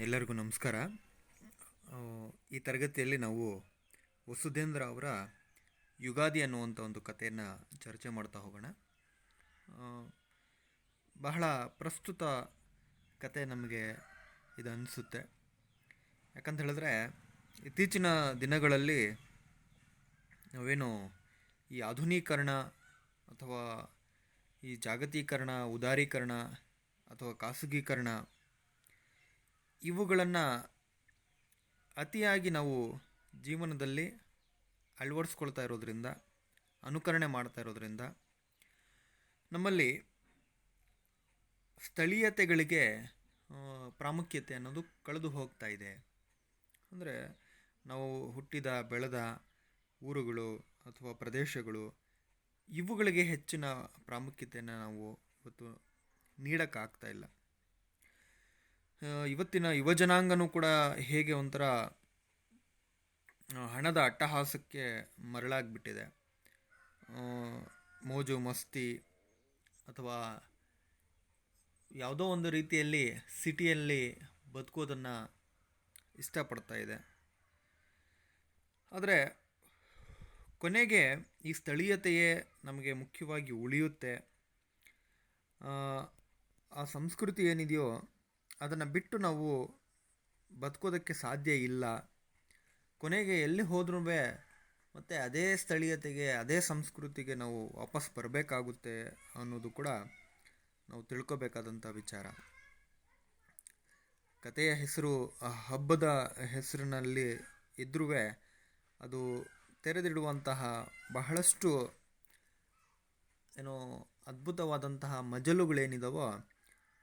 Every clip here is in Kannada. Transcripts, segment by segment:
ಎಲ್ಲರಿಗೂ ನಮಸ್ಕಾರ. ಈ ತರಗತಿಯಲ್ಲಿ ನಾವು ವಸುಧೇಂದ್ರ ಅವರ ಯುಗಾದಿ ಅನ್ನುವಂಥ ಒಂದು ಕಥೆಯನ್ನು ಚರ್ಚೆ ಮಾಡ್ತಾ ಹೋಗೋಣ. ಬಹಳ ಪ್ರಸ್ತುತ ಕತೆ ನಮಗೆ ಇದು ಅನಿಸುತ್ತೆ ಯಾಕಂತ ಹೇಳಿದ್ರೆ, ಇತ್ತೀಚಿನ ದಿನಗಳಲ್ಲಿ ನಾವೇನು ಈ ಆಧುನೀಕರಣ ಅಥವಾ ಈ ಜಾಗತೀಕರಣ, ಉದಾರೀಕರಣ ಅಥವಾ ಖಾಸಗೀಕರಣ ಇವುಗಳನ್ನು ಅತಿಯಾಗಿ ನಾವು ಜೀವನದಲ್ಲಿ ಅಳವಡಿಸ್ಕೊಳ್ತಾ ಇರೋದ್ರಿಂದ, ಅನುಕರಣೆ ಮಾಡ್ತಾ ಇರೋದ್ರಿಂದ ನಮ್ಮಲ್ಲಿ ಸ್ಥಳೀಯತೆಗಳಿಗೆ ಪ್ರಾಮುಖ್ಯತೆ ಅನ್ನೋದು ಕಳೆದು ಹೋಗ್ತಾ ಇದೆ. ಅಂದರೆ ನಾವು ಹುಟ್ಟಿದ, ಬೆಳೆದ ಊರುಗಳು ಅಥವಾ ಪ್ರದೇಶಗಳು, ಇವುಗಳಿಗೆ ಹೆಚ್ಚಿನ ಪ್ರಾಮುಖ್ಯತೆಯನ್ನು ನಾವು ಇವತ್ತು ನೀಡೋಕ್ಕಾಗ್ತಾ ಇಲ್ಲ. ಇವತ್ತಿನ ಯುವಜನಾಂಗನೂ ಕೂಡ ಹೇಗೆ ಒಂಥರ ಹಣದ ಅಟ್ಟಹಾಸಕ್ಕೆ ಮರಳಾಗ್ಬಿಟ್ಟಿದೆ. ಮೋಜು, ಮಸ್ತಿ ಅಥವಾ ಯಾವುದೋ ಒಂದು ರೀತಿಯಲ್ಲಿ ಸಿಟಿಯಲ್ಲಿ ಬದುಕೋದನ್ನು ಇಷ್ಟಪಡ್ತಾ ಇದೆ. ಆದರೆ ಕೊನೆಗೆ ಈ ಸ್ಥಳೀಯತೆಯೇ ನಮಗೆ ಮುಖ್ಯವಾಗಿ ಉಳಿಯುತ್ತೆ. ಆ ಸಂಸ್ಕೃತಿ ಏನಿದೆಯೋ ಅದನ್ನು ಬಿಟ್ಟು ನಾವು ಬದುಕೋದಕ್ಕೆ ಸಾಧ್ಯ ಇಲ್ಲ. ಕೊನೆಗೆ ಎಲ್ಲಿ ಹೋದ್ರೂ ಮತ್ತು ಅದೇ ಸ್ಥಳೀಯತೆಗೆ, ಅದೇ ಸಂಸ್ಕೃತಿಗೆ ನಾವು ವಾಪಸ್ ಬರಬೇಕಾಗುತ್ತೆ ಅನ್ನೋದು ಕೂಡ ನಾವು ತಿಳ್ಕೋಬೇಕಾದಂಥ ವಿಚಾರ. ಕಥೆಯ ಹೆಸರು ಹಬ್ಬದ ಹೆಸರಿನಲ್ಲಿ ಇದ್ರೂ ಅದು ತೆರೆದಿಡುವಂತಹ ಬಹಳಷ್ಟು ಏನೋ ಅದ್ಭುತವಾದಂತಹ ಮಜಲುಗಳೇನಿದಾವೋ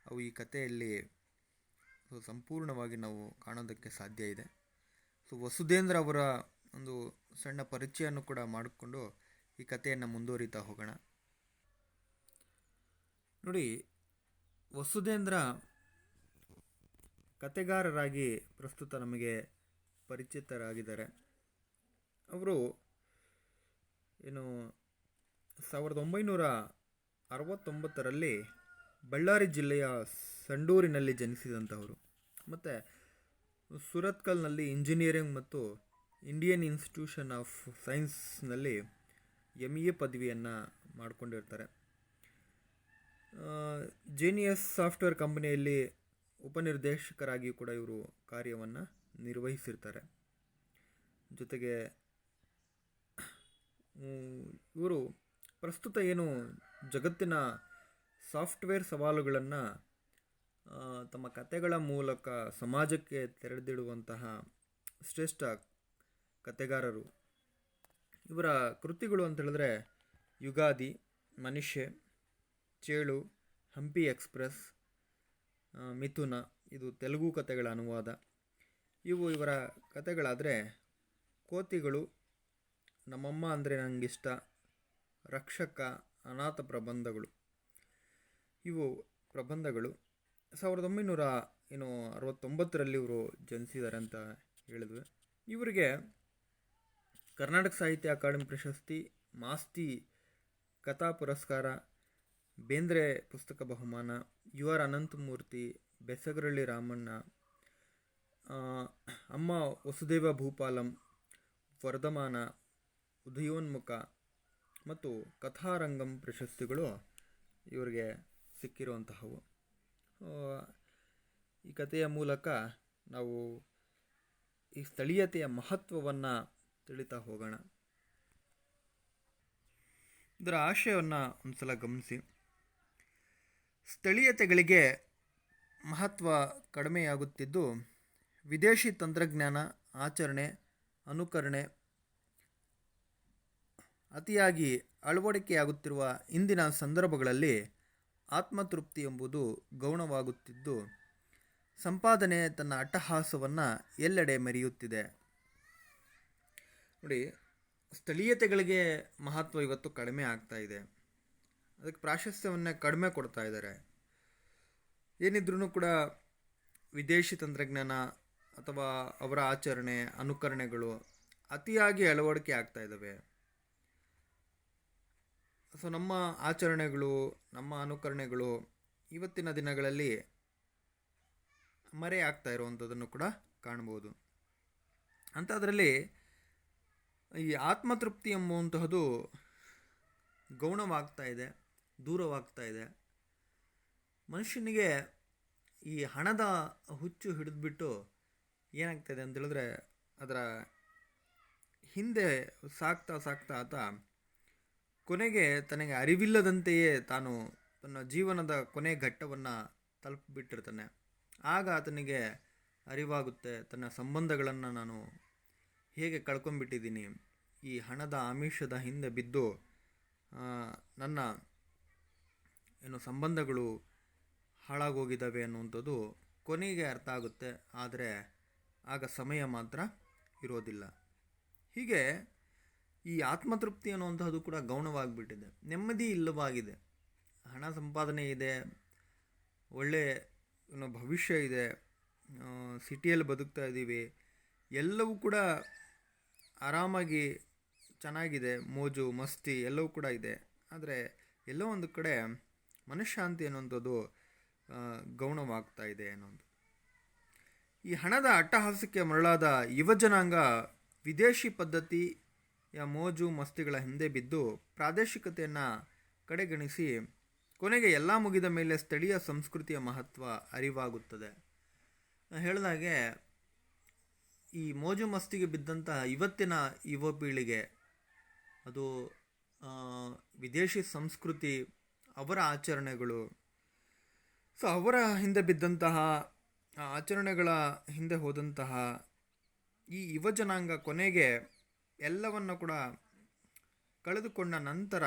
ಅವು ಈ ಕಥೆಯಲ್ಲಿ ಸೊ ಸಂಪೂರ್ಣವಾಗಿ ನಾವು ಕಾಣೋದಕ್ಕೆ ಸಾಧ್ಯ ಇದೆ. ಸೊ ವಸುಧೇಂದ್ರ ಅವರ ಒಂದು ಸಣ್ಣ ಪರಿಚಯವನ್ನು ಕೂಡ ಮಾಡಿಕೊಂಡು ಈ ಕಥೆಯನ್ನು ಮುಂದುವರಿತಾ ಹೋಗೋಣ. ನೋಡಿ ವಸುಧೇಂದ್ರ ಕತೆಗಾರರಾಗಿ ಪ್ರಸ್ತುತ ನಮಗೆ ಪರಿಚಿತರಾಗಿದ್ದಾರೆ. ಅವರು ಏನು ಸಾವಿರದ ಒಂಬೈನೂರ ಅರವತ್ತೊಂಬತ್ತರಲ್ಲಿ ಬಳ್ಳಾರಿ ಜಿಲ್ಲೆಯ ಸಂಡೂರಿನಲ್ಲಿ ಜನಿಸಿದಂಥವರು. ಮತ್ತು ಸುರತ್ಕಲ್ನಲ್ಲಿ ಇಂಜಿನಿಯರಿಂಗ್ ಮತ್ತು ಇಂಡಿಯನ್ ಇನ್ಸ್ಟಿಟ್ಯೂಷನ್ ಆಫ್ ಸೈನ್ಸ್ನಲ್ಲಿ ಎಂ ಎ ಪದವಿಯನ್ನು ಮಾಡಿಕೊಂಡಿರ್ತಾರೆ. ಜೇನಿಯಸ್ ಸಾಫ್ಟ್ವೇರ್ ಕಂಪನಿಯಲ್ಲಿ ಉಪನಿರ್ದೇಶಕರಾಗಿ ಕೂಡ ಇವರು ಕಾರ್ಯವನ್ನು ನಿರ್ವಹಿಸಿರ್ತಾರೆ. ಜೊತೆಗೆ ಇವರು ಪ್ರಸ್ತುತ ಏನು ಜಗತ್ತಿನ ಸಾಫ್ಟ್ವೇರ್ ಸವಾಲುಗಳನ್ನು ತಮ್ಮ ಕತೆಗಳ ಮೂಲಕ ಸಮಾಜಕ್ಕೆ ತೆರೆದಿಡುವಂತಹ ಶ್ರೇಷ್ಠ ಕತೆಗಾರರು. ಇವರ ಕೃತಿಗಳು ಅಂತ ಹೇಳಿದ್ರೆ, ಯುಗಾದಿ, ಮನುಷ್ಯ, ಚೇಳು, ಹಂಪಿ ಎಕ್ಸ್ಪ್ರೆಸ್ ಮಿಥುನ, ಇದು ತೆಲುಗು ಕತೆಗಳ ಅನುವಾದ. ಇವು ಇವರ ಕತೆಗಳಾದರೆ, ಕೋತಿಗಳು, ನಮ್ಮಮ್ಮ ಅಂದರೆ ನನಗಿಷ್ಟ ರಕ್ಷಕ, ಅನಾಥ ಪ್ರಬಂಧಗಳು. ಇವು ಪ್ರಬಂಧಗಳು. ಸಾವಿರದ ಒಂಬೈನೂರ ಏನು ಅರವತ್ತೊಂಬತ್ತರಲ್ಲಿ ಇವರು ಜನಿಸಿದ್ದಾರೆ ಅಂತ ಹೇಳಿದ್ವಿ. ಇವರಿಗೆ ಕರ್ನಾಟಕ ಸಾಹಿತ್ಯ ಅಕಾಡೆಮಿ ಪ್ರಶಸ್ತಿ, ಮಾಸ್ತಿ ಕಥಾ ಪುರಸ್ಕಾರ, ಬೇಂದ್ರೆ ಪುಸ್ತಕ ಬಹುಮಾನ, ಯು ಆರ್ ಅನಂತಮೂರ್ತಿ, ಬೆಸಗರಳ್ಳಿ ರಾಮಣ್ಣ ಅಮ್ಮ ವಸುದೇವ ಭೂಪಾಲಂ, ವರ್ಧಮಾನ, ಉದಯೋನ್ಮುಖ ಮತ್ತು ಕಥಾರಂಗಂ ಪ್ರಶಸ್ತಿಗಳು ಇವರಿಗೆ ಸಿಕ್ಕಿರುವಂತಹವು. ಈ ಕಥೆಯ ಮೂಲಕ ನಾವು ಈ ಸ್ಥಳೀಯತೆಯ ಮಹತ್ವವನ್ನು ತಿಳಿತಾ ಹೋಗೋಣ. ಇದರ ಆಶಯವನ್ನು ಒಂದ್ಸಲ ಗಮನಿಸಿ. ಸ್ಥಳೀಯತೆಗಳಿಗೆ ಮಹತ್ವ ಕಡಿಮೆಯಾಗುತ್ತಿದ್ದು, ವಿದೇಶಿ ತಂತ್ರಜ್ಞಾನ ಆಚರಣೆ, ಅನುಕರಣೆ, ಅತಿಯಾಗಿ ಅಳವಡಿಕೆಯಾಗುತ್ತಿರುವ ಇಂದಿನ ಸಂದರ್ಭಗಳಲ್ಲಿ ಆತ್ಮತೃಪ್ತಿ ಎಂಬುದು ಗೌಣವಾಗುತ್ತಿದ್ದು, ಸಂಪಾದನೆ ತನ್ನ ಅಟ್ಟಹಾಸವನ್ನು ಎಲ್ಲೆಡೆ ಮೆರೆಯುತ್ತಿದೆ. ನೋಡಿ, ಸ್ಥಳೀಯತೆಗಳಿಗೆ ಮಹತ್ವ ಇವತ್ತು ಕಡಿಮೆ ಆಗ್ತಾ ಇದೆ. ಅದಕ್ಕೆ ಪ್ರಾಶಸ್ತ್ಯವನ್ನೇ ಕಡಿಮೆ ಕೊಡ್ತಾ ಇದ್ದಾರೆ. ಏನಿದ್ರೂ ಕೂಡ ವಿದೇಶಿ ತಂತ್ರಜ್ಞಾನ ಅಥವಾ ಅವರ ಆಚರಣೆ, ಅನುಕರಣೆಗಳು ಅತಿಯಾಗಿ ಅಳವಡಿಕೆ ಆಗ್ತಾ ಇದ್ದಾವೆ. ಸೊ ನಮ್ಮ ಆಚರಣೆಗಳು, ನಮ್ಮ ಅನುಕರಣೆಗಳು ಇವತ್ತಿನ ದಿನಗಳಲ್ಲಿ ಮರೆ ಆಗ್ತಾ ಇರುವಂಥದ್ದನ್ನು ಕೂಡ ಕಾಣ್ಬೋದು. ಅಂಥದ್ರಲ್ಲಿ ಈ ಆತ್ಮತೃಪ್ತಿ ಎಂಬುವಂತಹದ್ದು ಗೌಣವಾಗ್ತಾ ಇದೆ, ದೂರವಾಗ್ತಾ ಇದೆ. ಮನುಷ್ಯನಿಗೆ ಈ ಹಣದ ಹುಚ್ಚು ಹಿಡಿದ್ಬಿಟ್ಟು ಅಂತ ಹೇಳಿದ್ರೆ ಅದರ ಹಿಂದೆ ಸಾಕ್ತಾ ಸಾಕ್ತಾ ಆತ ಕೊನೆಗೆ ತನಗೆ ಅರಿವಿಲ್ಲದಂತೆಯೇ ತಾನು ತನ್ನ ಜೀವನದ ಕೊನೆ ಘಟ್ಟವನ್ನು ತಲುಪಿಬಿಟ್ಟಿರ್ತಾನೆ. ಆಗ ಆತನಿಗೆ ಅರಿವಾಗುತ್ತೆ, ತನ್ನ ಸಂಬಂಧಗಳನ್ನು ನಾನು ಹೇಗೆ ಕಳ್ಕೊಂಡ್ಬಿಟ್ಟಿದ್ದೀನಿ. ಈ ಹಣದ ಆಮಿಷದ ಹಿಂದೆ ಬಿದ್ದು ನನ್ನ ಏನು ಸಂಬಂಧಗಳು ಹಾಳಾಗೋಗಿದ್ದಾವೆ ಅನ್ನುವಂಥದ್ದು ಕೊನೆಗೆ ಅರ್ಥ ಆಗುತ್ತೆ. ಆದರೆ ಆಗ ಸಮಯ ಮಾತ್ರ ಇರೋದಿಲ್ಲ. ಹೀಗೆ ಈ ಆತ್ಮತೃಪ್ತಿ ಅನ್ನುವಂಥದ್ದು ಕೂಡ ಗೌಣವಾಗಿಬಿಟ್ಟಿದೆ. ನೆಮ್ಮದಿ ಇಲ್ಲವಾಗಿದೆ. ಹಣ ಸಂಪಾದನೆ ಇದೆ. ಒಳ್ಳೆ ಭವಿಷ್ಯ ಇದೆ. ಸಿಟಿಯಲ್ಲಿ ಬದುಕ್ತಾ ಇದ್ದೀವಿ. ಎಲ್ಲವೂ ಕೂಡ ಆರಾಮಾಗಿ ಚೆನ್ನಾಗಿದೆ. ಮೋಜು, ಮಸ್ತಿ ಎಲ್ಲವೂ ಕೂಡ ಇದೆ. ಆದರೆ ಎಲ್ಲೋ ಒಂದು ಕಡೆ ಮನಃಶಾಂತಿ ಅನ್ನುವಂಥದ್ದು ಗೌಣವಾಗ್ತಾ ಇದೆ ಅನ್ನೋದು. ಈ ಹಣದ ಅಟ್ಟಹಾಸಕ್ಕೆ ಮರಳಾದ ಯುವಜನಾಂಗ ವಿದೇಶಿ ಪದ್ಧತಿಯ ಮೋಜು ಮಸ್ತಿಗಳ ಹಿಂದೆ ಬಿದ್ದು ಪ್ರಾದೇಶಿಕತೆಯನ್ನು ಕಡೆಗಣಿಸಿ, ಕೊನೆಗೆ ಎಲ್ಲ ಮುಗಿದ ಮೇಲೆ ಸ್ಥಳೀಯ ಸಂಸ್ಕೃತಿಯ ಮಹತ್ವ ಅರಿವಾಗುತ್ತದೆ. ಹೇಳಿದಾಗೆ ಈ ಮೋಜು ಮಸ್ತಿಗೆ ಬಿದ್ದಂತಹ ಇವತ್ತಿನ ಯುವ ಪೀಳಿಗೆ, ಅದು ವಿದೇಶಿ ಸಂಸ್ಕೃತಿ, ಅವರ ಆಚರಣೆಗಳು, ಸೊ, ಅವರ ಹಿಂದೆ ಬಿದ್ದಂತಹ ಆಚರಣೆಗಳ ಹಿಂದೆ ಹೋದಂತಹ ಈ ಯುವ ಜನಾಂಗ ಕೊನೆಗೆ ಎಲ್ಲವನ್ನು ಕೂಡ ಕಳೆದುಕೊಂಡ ನಂತರ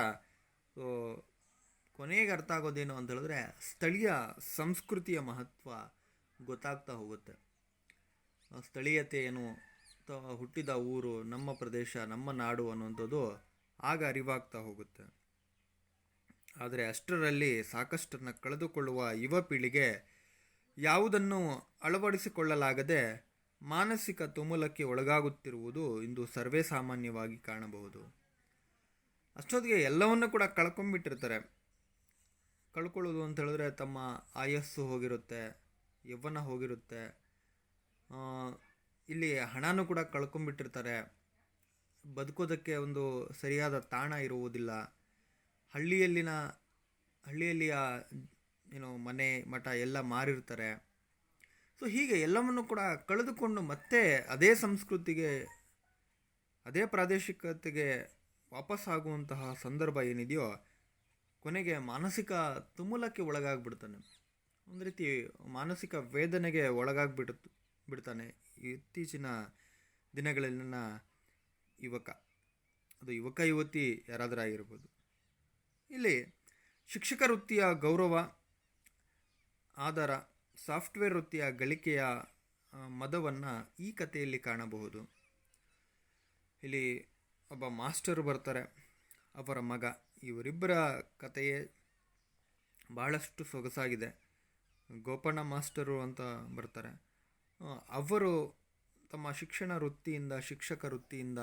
ಕೊನೆಗೆ ಅರ್ಥ ಆಗೋದೇನು ಅಂತ ಹೇಳಿದ್ರೆ ಸ್ಥಳೀಯ ಸಂಸ್ಕೃತಿಯ ಮಹತ್ವ ಗೊತ್ತಾಗ್ತಾ ಹೋಗುತ್ತೆ. ಸ್ಥಳೀಯತೆ ಏನು? ಹುಟ್ಟಿದ ಊರು, ನಮ್ಮ ಪ್ರದೇಶ, ನಮ್ಮ ನಾಡು ಅನ್ನುವಂಥದ್ದು ಆಗ ಅರಿವಾಗ್ತಾ ಹೋಗುತ್ತೆ. ಆದರೆ ಅಷ್ಟರಲ್ಲಿ ಸಾಕಷ್ಟನ್ನು ಕಳೆದುಕೊಳ್ಳುವ ಯುವ ಪೀಳಿಗೆ ಯಾವುದನ್ನು ಅಳವಡಿಸಿಕೊಳ್ಳಲಾಗದೆ ಮಾನಸಿಕ ತುಮುಲಕ್ಕೆ ಒಳಗಾಗುತ್ತಿರುವುದು ಇಂದು ಸರ್ವೇ ಸಾಮಾನ್ಯವಾಗಿ ಕಾಣಬಹುದು. ಅಷ್ಟೊತ್ತಿಗೆ ಎಲ್ಲವನ್ನು ಕೂಡ ಕಳ್ಕೊಂಡ್ಬಿಟ್ಟಿರ್ತಾರೆ ಕಳ್ಕೊಳ್ಳೋದು ಅಂತ ಹೇಳಿದ್ರೆ ತಮ್ಮ ಆಯಸ್ಸು ಹೋಗಿರುತ್ತೆ ಯೌವನ ಹೋಗಿರುತ್ತೆ. ಇಲ್ಲಿ ಹಣನೂ ಕೂಡ ಕಳ್ಕೊಂಡ್ಬಿಟ್ಟಿರ್ತಾರೆ ಬದುಕೋದಕ್ಕೆ ಒಂದು ಸರಿಯಾದ ತಾಣ ಇರುವುದಿಲ್ಲ. ಹಳ್ಳಿಯಲ್ಲಿನ, ಹಳ್ಳಿಯಲ್ಲಿಯ, ಏನು, ಮನೆ ಮಠ ಎಲ್ಲ ಮಾರಿರ್ತಾರೆ. ಸೊ ಹೀಗೆ ಎಲ್ಲವನ್ನು ಕೂಡ ಕಳೆದುಕೊಂಡು ಮತ್ತೆ ಅದೇ ಸಂಸ್ಕೃತಿಗೆ, ಅದೇ ಪ್ರಾದೇಶಿಕತೆಗೆ ವಾಪಸ್ ಆಗುವಂತಹ ಸಂದರ್ಭ ಏನಿದೆಯೋ, ಕೊನೆಗೆ ಮಾನಸಿಕ ತುಮುಲಕ್ಕೆ ಒಳಗಾಗ್ಬಿಡ್ತಾನೆ. ಒಂದು ರೀತಿ ಮಾನಸಿಕ ವೇದನೆಗೆ ಒಳಗಾಗ್ಬಿಡ್ ಬಿಡ್ತಾನೆ ಇತ್ತೀಚಿನ ದಿನಗಳಲ್ಲಿನ ಯುವಕ. ಅದು ಯುವಕ, ಯುವತಿ ಯಾರಾದರೂ ಆಗಿರ್ಬೋದು. ಇಲ್ಲಿ ಶಿಕ್ಷಕ ವೃತ್ತಿಯ ಗೌರವ ಆಧಾರ ಸಾಫ್ಟ್ವೇರ್ ವೃತ್ತಿಯ ಗಳಿಕೆಯ ಮದವನ್ನು ಈ ಕಥೆಯಲ್ಲಿ ಕಾಣಬಹುದು. ಇಲ್ಲಿ ಒಬ್ಬ ಮಾಸ್ಟರ್ ಬರ್ತಾರೆ, ಅವರ ಮಗ. ಇವರಿಬ್ಬರ ಕಥೆಯೇ ಭಾಳಷ್ಟು ಸೊಗಸಾಗಿದೆ. ಗೋಪಣ್ಣ ಮಾಸ್ಟರು ಅಂತ ಬರ್ತಾರೆ. ಅವರು ತಮ್ಮ ಶಿಕ್ಷಣ ವೃತ್ತಿಯಿಂದ, ಶಿಕ್ಷಕ ವೃತ್ತಿಯಿಂದ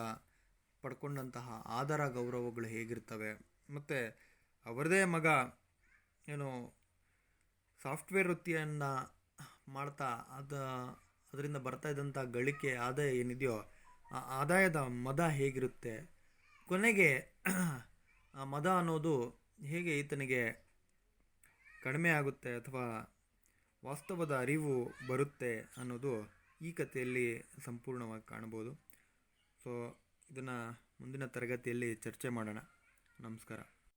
ಪಡ್ಕೊಂಡಂತಹ ಆಧಾರ ಗೌರವಗಳು ಹೇಗಿರ್ತವೆ? ಮತ್ತು ಅವರದೇ ಮಗ, ಏನು ಸಾಫ್ಟ್ವೇರ್ ವೃತ್ತಿಯನ್ನು ಮಾಡ್ತಾ ಅದ, ಅದರಿಂದ ಬರ್ತಾ ಇದ್ದಂಥ ಗಳಿಕೆ, ಆದಾಯ ಏನಿದೆಯೋ, ಆ ಆದಾಯದ ಮದ ಹೇಗಿರುತ್ತೆ? ಕೊನೆಗೆ ಆ ಮದ ಅನ್ನೋದು ಹೇಗೆ ಈತನಿಗೆ ಕಡಿಮೆ ಆಗುತ್ತೆ ಅಥವಾ ವಾಸ್ತವದ ಅರಿವು ಬರುತ್ತೆ ಅನ್ನೋದು ಈ ಕಥೆಯಲ್ಲಿ ಸಂಪೂರ್ಣವಾಗಿ ಕಾಣ್ಬೋದು ಸೊ ಇದನ್ನು ಮುಂದಿನ ತರಗತಿಯಲ್ಲಿ ಚರ್ಚೆ ಮಾಡೋಣ. ನಮಸ್ಕಾರ.